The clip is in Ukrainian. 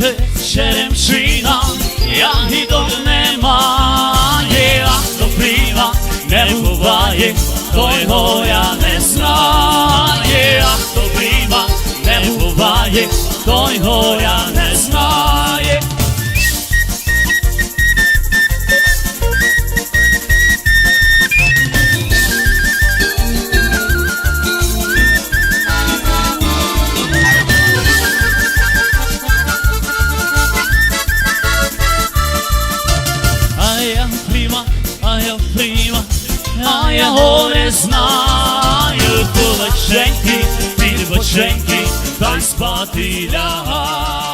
Їде я ягідок немає, а то пріва не буває, того я не знає, а то пріва не буває, того я не знає. а я впріла, а я горе знаю, кулаченьки, підбоченьки, та й спати лягай.